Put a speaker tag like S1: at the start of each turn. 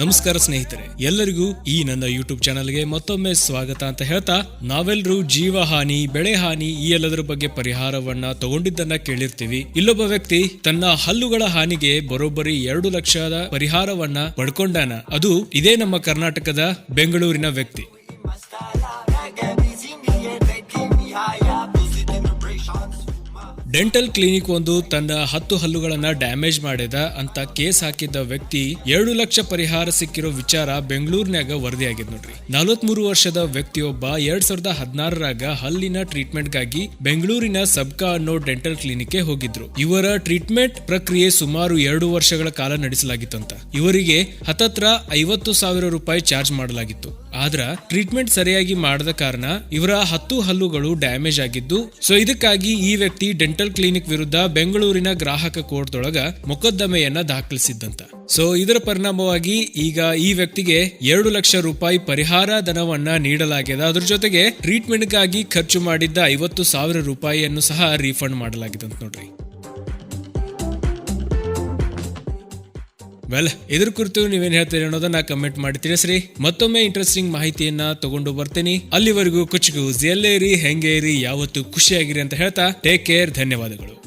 S1: ನಮಸ್ಕಾರ ಸ್ನೇಹಿತರೆ, ಎಲ್ಲರಿಗೂ ಈ ನನ್ನ ಯೂಟ್ಯೂಬ್ ಚಾನಲ್ಗೆ ಮತ್ತೊಮ್ಮೆ ಸ್ವಾಗತ ಅಂತ ಹೇಳ್ತಾ ನಾವೆಲ್ಲರೂ ಜೀವ ಹಾನಿ, ಬೆಳೆ ಹಾನಿ ಈ ಎಲ್ಲದರ ಬಗ್ಗೆ ಪರಿಹಾರವನ್ನ ತಗೊಂಡಿದ್ದನ್ನ ಕೇಳಿರ್ತೀವಿ. ಇಲ್ಲೊಬ್ಬ ವ್ಯಕ್ತಿ ತನ್ನ ಹಲ್ಲುಗಳ ಹಾನಿಗೆ ಬರೋಬ್ಬರಿ ಎರಡು ಲಕ್ಷದ ಪರಿಹಾರವನ್ನ ಪಡ್ಕೊಂಡಾನ. ಅದು ಇದೇ ನಮ್ಮ ಕರ್ನಾಟಕದ ಬೆಂಗಳೂರಿನ ವ್ಯಕ್ತಿ. ಡೆಂಟಲ್ ಕ್ಲಿನಿಕ್ ಒಂದು ತನ್ನ ಹತ್ತು ಹಲ್ಲುಗಳನ್ನ ಡ್ಯಾಮೇಜ್ ಮಾಡಿದ ಅಂತ ಕೇಸ್ ಹಾಕಿದ್ದ ವ್ಯಕ್ತಿ ಎರಡು ಲಕ್ಷ ಪರಿಹಾರ ಸಿಕ್ಕಿರೋ ವಿಚಾರ ಬೆಂಗಳೂರಿನಾಗ ವರದಿಯಾಗಿದೆ ನೋಡ್ರಿ. ನಲವತ್ಮೂರು ವರ್ಷದ ವ್ಯಕ್ತಿಯೊಬ್ಬ ಎರಡ್ ಸಾವಿರದ ಹದಿನಾರರಾಗ ಹಲ್ಲಿನ ಟ್ರೀಟ್ಮೆಂಟ್ಗಾಗಿ ಬೆಂಗಳೂರಿನ ಸಬ್ಕಾ ಅನ್ನೋ ಡೆಂಟಲ್ ಕ್ಲಿನಿಕ್ಗೆ ಹೋಗಿದ್ರು. ಇವರ ಟ್ರೀಟ್ಮೆಂಟ್ ಪ್ರಕ್ರಿಯೆ ಸುಮಾರು ಎರಡು ವರ್ಷಗಳ ಕಾಲ ನಡೆಸಲಾಗಿತ್ತಂತ. ಇವರಿಗೆ ಹತ್ತತ್ರ ಐವತ್ತು ಸಾವಿರ ರೂಪಾಯಿ ಚಾರ್ಜ್ ಮಾಡಲಾಗಿತ್ತು. ಆದ್ರ ಟ್ರೀಟ್ಮೆಂಟ್ ಸರಿಯಾಗಿ ಮಾಡದ ಕಾರಣ ಇವರ ಹತ್ತು ಹಲ್ಲುಗಳು ಡ್ಯಾಮೇಜ್ ಆಗಿದ್ದು ಸೊ ಇದಕ್ಕಾಗಿ ಈ ವ್ಯಕ್ತಿ ಡೆಂಟಲ್ ಕ್ಲಿನಿಕ್ ವಿರುದ್ಧ ಬೆಂಗಳೂರಿನ ಗ್ರಾಹಕ ಕೋರ್ಟ್ ಕೋರ್ಟ್ದೊಳಗ ಮೊಕದ್ದಮೆಯನ್ನ ದಾಖಲಿಸಿದ್ದಂತ. ಸೊ ಇದರ ಪರಿಣಾಮವಾಗಿ ಈಗ ಈ ವ್ಯಕ್ತಿಗೆ ಎರಡು ಲಕ್ಷ ರೂಪಾಯಿ ಪರಿಹಾರ ಧನವನ್ನ ನೀಡಲಾಗಿದೆ. ಅದ್ರ ಜೊತೆಗೆ ಟ್ರೀಟ್ಮೆಂಟ್ಗಾಗಿ ಖರ್ಚು ಮಾಡಿದ್ದ ಐವತ್ತು ಸಾವಿರ ರೂಪಾಯಿಯನ್ನು ಸಹ ರೀಫಂಡ್ ಮಾಡಲಾಗಿದೆ ಅಂತ ನೋಡ್ರಿ. ವೆಲ್ ಇದ್ರ ಕುರಿತು ನೀವೇನ್ ಹೇಳ್ತೀರಿ ಅನ್ನೋದನ್ನ ಕಮೆಂಟ್ ಮಾಡಿ ತಿಳಿಸ್ರಿ. ಮತ್ತೊಮ್ಮೆ ಇಂಟ್ರೆಸ್ಟಿಂಗ್ ಮಾಹಿತಿಯನ್ನ ತಗೊಂಡು ಬರ್ತೀನಿ. ಅಲ್ಲಿವರೆಗೂ ಕುಚ್ಕು ಎಲ್ಲೇ ಇರಿ, ಹೆಂಗೆ ಇರಿ, ಯಾವತ್ತು ಖುಷಿಯಾಗಿರಿ ಅಂತ ಹೇಳ್ತಾ ಟೇಕ್ ಕೇರ್ ಧನ್ಯವಾದಗಳು.